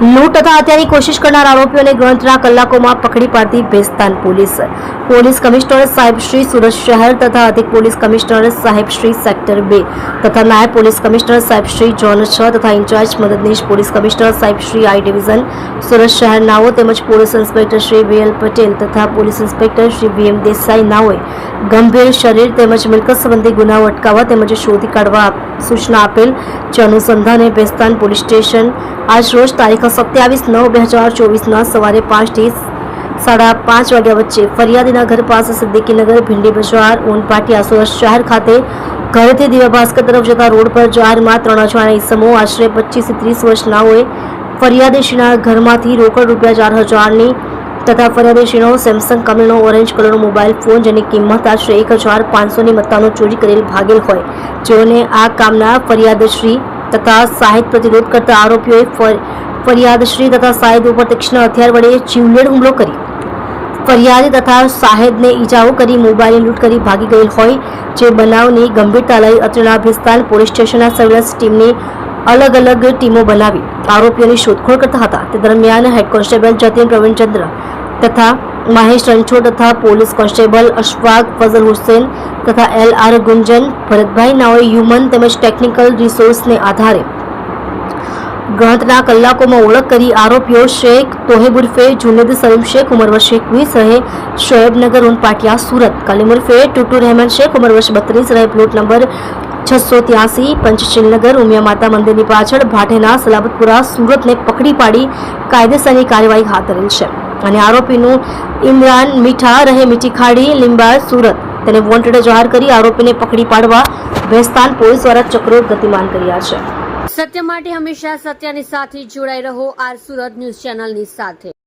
લૂંટ તથા હત્યાની કોશિશ કરનાર આરોપીઓને ગણતરીના કલાકોમાં પકડી પાડતી ભેસ્તાન પોલીસ. પોલીસ કમિશનર સાહેબ શ્રી સુરત શહેર તથા અધિક પોલીસ કમિશનર સાહેબ શ્રી સેક્ટર બે તથા નાયબ પોલીસ કમિશનર સાહેબ શ્રી જોન છ તથા ઇન્ચાર્જ મદદનીશ પોલીસ કમિશનર સાહેબ શ્રી આઈ ડિવિઝન સુરત શહેર નાઓ તેમજ police inspector Shri V L Patel તથા police inspector Shri V M Desai નાઓએ ગંભીર શરીર તેમજ મિલકત સંબંધી ગુનાઓ અટકાવવા તેમજ શોધી કાઢવા સૂચના આપેલ. જે અનુસંધાને ભેસ્તાન પોલીસ સ્ટેશન આજ રોજ તારીખ સત્યાવીસ નવ બે હજાર ચોવીસના સવારે પાંચથી સાડા પાંચ વાગ્યા વચ્ચે ફરિયાદીના ઘર પાસે સિદ્દીકીનગર ભીંડી બજાર, ઓનપાટિયા સુરત શહેર ખાતે ઘરેથી દિવ્ય ભાસ્કર તરફ જતા રોડ પર જાહેરમાં ત્રણ અજાણ્યા ઇસમો, આશરે પચીસથી ત્રીસ વર્ષના હોય ફરિયાદીશીના ઘરમાંથી રોકડ રૂપિયા ચાર હજારની તથા ફરિયાદીશીનો સેમસંગ કંપનીનો ઓરેન્જ કલરનો મોબાઈલ ફોન જેની કિંમત આશરે એક હજાર પાંચસોની મત્તાનો ચોરી કરેલ ભાગેલ હોય. જેઓને આ કામના ફરિયાદશ્રી તથા સાહિત્ય પ્રતિરોધ કરતા આરોપીઓએ ફરિયાદશ્રી તથા સાહેબ ઉપર તીક્ષ્ણ હથિયાર વડે જીવલેણ હુમલો કરી ફરિયાદી તથા સાહેદને ઈજાઓ કરી મોબાઈલ લૂંટ કરી ભાગી ગયેલ હોય જે બનાવની ગંભીરતા લઈ અત્રેના ભિસ્તાન પોલીસ સ્ટેશનના સર્વેલન્સ ટીમની અલગ અલગ ટીમો બનાવી આરોપીઓની શોધખોળ કરતા હતા. તે દરમિયાન હેડ કોન્સ્ટેબલ જતીન પ્રવીણચંદ્ર તથા મહેશ રણછોડ તથા પોલીસ કોન્સ્ટેબલ અશફાક ફઝલ હુસેન તથા એલ આર ગુંજન, ભરતભાઈ નાઓએ હ્યુમન તેમજ ટેકનિકલ રિસોર્સને આધારે ગણતરીના કલાકોમાં ઓળખ કરી આરોપીઓ શેખ તોહેબ ઉર્ફે જુનેદ સલીમ શેખ, ઉમર વર્ષ એકવીસ રહે, શોએબનગર ઉનપાટિયા સુરત. કલીમ ઉર્ફે ટુટુ રહેમાન શેખ, ઉમર વર્ષ બત્રીસ રહે, પ્લોટ નંબર છસો ત્યાસી, પંચશીલનગર, ઉમિયા માતા મંદિરની પાછળ ભાટેના, સલાબતપુરા, સુરતને પકડી પાડી કાયદેસરની કાર્યવાહી હાથ ધરેલ છે. અને આરોપીનું ઇમરાન મીઠા રહે મીઠી ખાડી લીંબાળ સુરત. તેને વોન્ટેડ જાહેર કરી આરોપીને પકડી પાડવા ભેસ્તાન પોલીસ દ્વારા ચક્રો ગતિમાન કર્યા છે. સત્ય માટે હંમેશા સત્યની સાથે જોડાઈ રહો આર સુરત ન્યૂઝ ચેનલની સાથે.